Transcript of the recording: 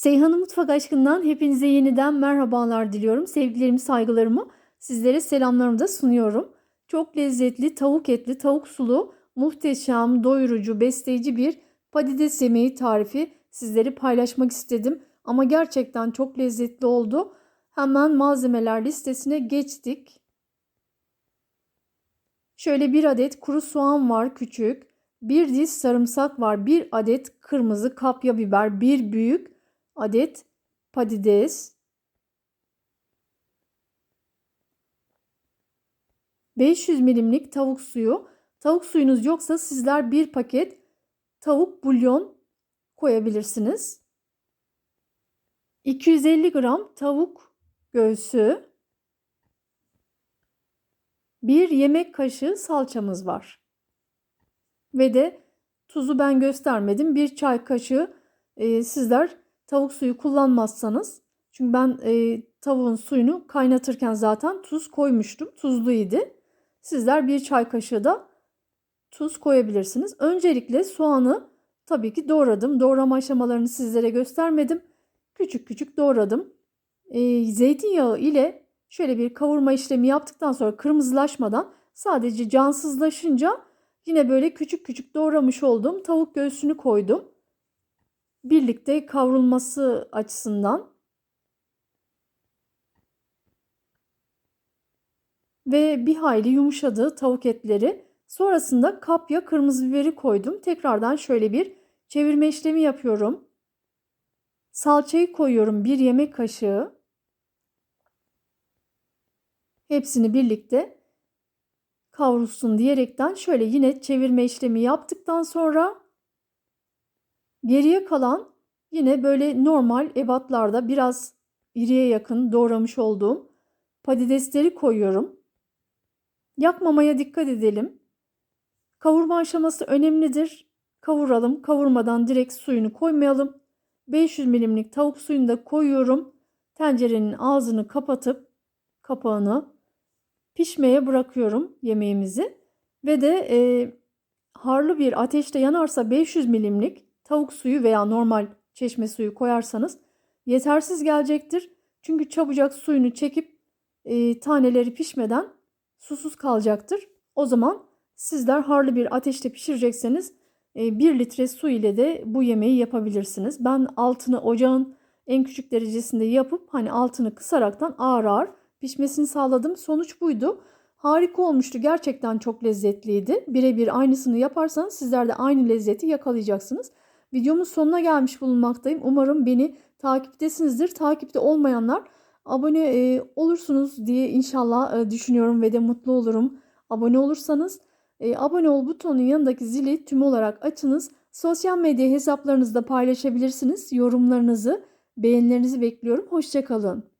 Seyhan'ın Mutfak Aşkı'ndan hepinize yeniden merhabalar diliyorum. Sevgilerimi, saygılarımı sizlere selamlarımı da sunuyorum. Çok lezzetli, tavuk etli, tavuk sulu, muhteşem, doyurucu, besleyici bir patates yemeği tarifi sizleri paylaşmak istedim. Ama gerçekten çok lezzetli oldu. Hemen malzemeler listesine geçtik. Şöyle bir adet kuru soğan var küçük. Bir diş sarımsak var. Bir adet kırmızı kapya biber. Bir büyük adet patates. 500 milimlik tavuk suyu. Tavuk suyunuz yoksa sizler bir paket tavuk bulyon koyabilirsiniz. 250 gram tavuk göğsü. Bir yemek kaşığı salçamız var. Ve de tuzu ben göstermedim. Bir çay kaşığı e, sizler tavuk suyu kullanmazsanız çünkü ben e, tavuğun suyunu kaynatırken zaten tuz koymuştum. Tuzluydu. Sizler bir çay kaşığı da tuz koyabilirsiniz. Öncelikle soğanı tabii ki doğradım. Doğrama aşamalarını sizlere göstermedim. Küçük küçük doğradım. E, zeytinyağı ile şöyle bir kavurma işlemi yaptıktan sonra kırmızılaşmadan sadece cansızlaşınca yine böyle küçük küçük doğramış olduğum tavuk göğsünü koydum birlikte kavrulması açısından ve bir hayli yumuşadı tavuk etleri. Sonrasında kapya kırmızı biberi koydum. Tekrardan şöyle bir çevirme işlemi yapıyorum. Salçayı koyuyorum bir yemek kaşığı. Hepsini birlikte kavrulsun diyerekten şöyle yine çevirme işlemi yaptıktan sonra Geriye kalan yine böyle normal ebatlarda biraz iriye yakın doğramış olduğum patatesleri koyuyorum. Yakmamaya dikkat edelim. Kavurma aşaması önemlidir. Kavuralım. Kavurmadan direkt suyunu koymayalım. 500 milimlik tavuk suyunu da koyuyorum. Tencerenin ağzını kapatıp kapağını pişmeye bırakıyorum yemeğimizi. Ve de e, harlı bir ateşte yanarsa 500 milimlik tavuk suyu veya normal çeşme suyu koyarsanız yetersiz gelecektir. Çünkü çabucak suyunu çekip e, taneleri pişmeden susuz kalacaktır. O zaman sizler harlı bir ateşte pişirecekseniz e, 1 litre su ile de bu yemeği yapabilirsiniz. Ben altını ocağın en küçük derecesinde yapıp hani altını kısaraktan ağır ağır pişmesini sağladım. Sonuç buydu. Harika olmuştu. Gerçekten çok lezzetliydi. Birebir aynısını yaparsanız sizler de aynı lezzeti yakalayacaksınız. Videomun sonuna gelmiş bulunmaktayım. Umarım beni takiptesinizdir. Takipte olmayanlar abone e, olursunuz diye inşallah e, düşünüyorum ve de mutlu olurum. Abone olursanız e, abone ol butonunun yanındaki zili tüm olarak açınız. Sosyal medya hesaplarınızda paylaşabilirsiniz. Yorumlarınızı, beğenilerinizi bekliyorum. Hoşçakalın.